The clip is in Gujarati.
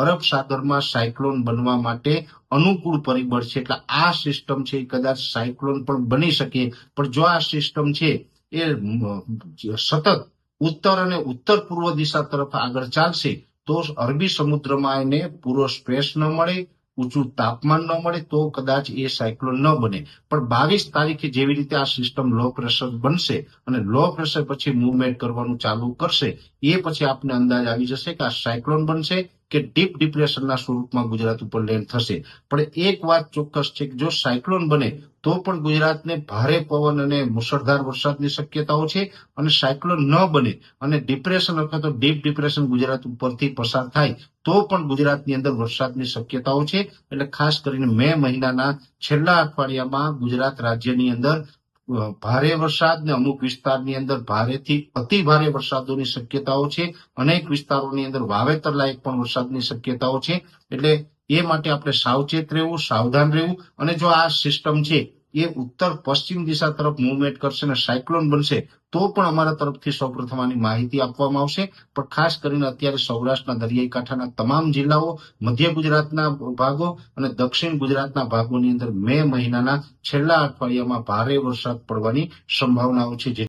અરબ સાગરમાં સાયક્લોન બનવા માટે અનુકૂળ પરિબળ છે. એટલે આ સિસ્ટમ છે કદાચ સાયક્લોન પણ બની શકે. પણ જો આ સિસ્ટમ છે એ સતત ઉત્તર અને ઉત્તર પૂર્વ દિશા તરફ આગળ ચાલશે, તો અરબી સમુદ્રમાં એને પૂરો સ્પેસ ન મળે ઊંચું તાપમાન ન મળે તો કદાચ એ સાયક્લોન ન બને. પણ બાવીસ તારીખે જેવી રીતે આ સિસ્ટમ લો પ્રેશર બનશે અને લો પ્રેશર પછી મુવમેન્ટ કરવાનું ચાલુ કરશે, એ પછી આપને અંદાજ આવી જશે કે આ સાયક્લોન બનશે કે ડીપ ડિપ્રેશનના સ્વરૂપમાં ગુજરાત ઉપર લેન્ડ થશે. પણ એક વાત ચોક્કસ છે કે જો સાયક્લોન બને, તો પણ ગુજરાતને ભારે પવન અને મુશળધાર વરસાદની શક્યતાઓ છે અને સાયક્લોન ન બને અને ડિપ્રેશન અથવા તો ડીપ ડિપ્રેશન ગુજરાત ઉપરથી પસાર થાય તો પણ ગુજરાતની અંદર વરસાદની શક્યતાઓ છે. એટલે ખાસ કરીને મે મહિનાના છેલ્લા અઠવાડિયામાં ગુજરાત રાજ્યની અંદર ભારે વરસાદ ને અમુક વિસ્તારની અંદર ભારેથી અતિ ભારે વરસાદોની શક્યતાઓ છે. અનેક વિસ્તારોની અંદર વાવેતર લાયક પણ વરસાદની શક્યતાઓ છે. એટલે એ માટે આપણે સાવચેત રહેવું, સાવધાન રહેવું. અને જો આ સિસ્ટમ છે એ ઉત્તર પશ્ચિમ દિશા તરફ મુવમેન્ટ કરશે અને સાયક્લોન બનશે, તો પણ અમારા તરફથી સૌપ્રથમ આની માહિતી આપવામાં આવશે. પણ ખાસ કરીને અત્યારે સૌરાષ્ટ્રના દરિયાઈ કાંઠાના તમામ જિલ્લાઓ, મધ્ય ગુજરાતના ભાગો અને દક્ષિણ ગુજરાતના ભાગોની અંદર મે મહિનાના છેલ્લા અઠવાડિયામાં ભારે વરસાદ પડવાની સંભાવનાઓ છે.